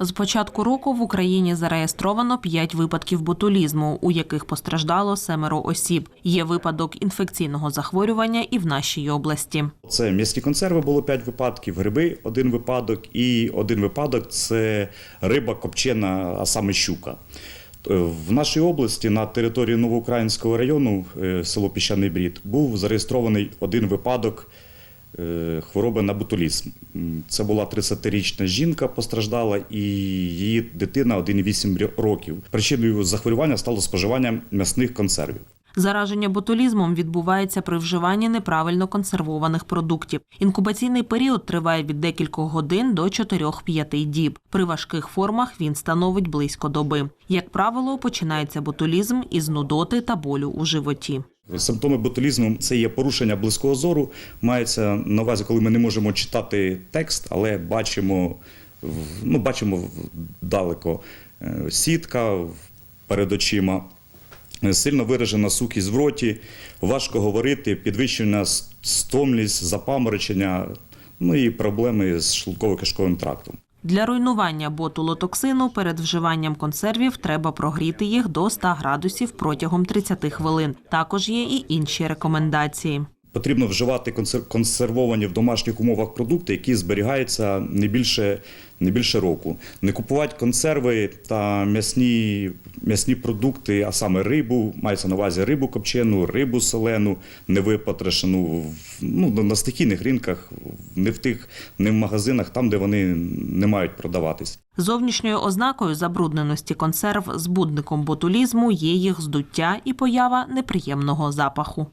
З початку року в Україні зареєстровано 5 випадків ботулізму, у яких постраждало семеро осіб. Є випадок інфекційного захворювання і в нашій області. Це м'ясні консерви було 5 випадків, гриби один випадок, і один випадок це риба копчена, а саме щука. В нашій області на території Новоукраїнського району, е, село Піщаний Брід, був зареєстрований один випадок хвороби на ботулізм. Це була 30-річна жінка, постраждала, і її дитина 1,8 років. Причиною захворювання стало споживання м'ясних консервів. Зараження ботулізмом відбувається при вживанні неправильно консервованих продуктів. Інкубаційний період триває від декількох годин до 4-5 діб. При важких формах він становить близько доби. Як правило, починається ботулізм із нудоти та болю у животі. Симптоми ботулізму це є порушення близького зору. Мається на увазі, коли ми не можемо читати текст, але бачимо, ну, бачимо далеко Е, сітка перед очима. Сильно виражена сухість в роті, важко говорити, підвищена стомлість, запаморочення, ну і проблеми з шлунково-кишковим трактом. Для руйнування ботулотоксину перед вживанням консервів треба прогріти їх до 100 градусів протягом 30 хвилин. Також є і інші рекомендації. Потрібно вживати консер- консервовані в домашніх умовах продукти, які зберігаються не більше, не більше року. Не купувати консерви та м'ясні, м'ясні продукти, а саме рибу, мається на увазі рибу копчену, рибу солену, невипотрошену в- ну, на стихійних ринках, не в тих, не в магазинах, там, де вони не мають продаватись. Зовнішньою ознакою забрудненості консерв збудником ботулізму є їх здуття і поява неприємного запаху.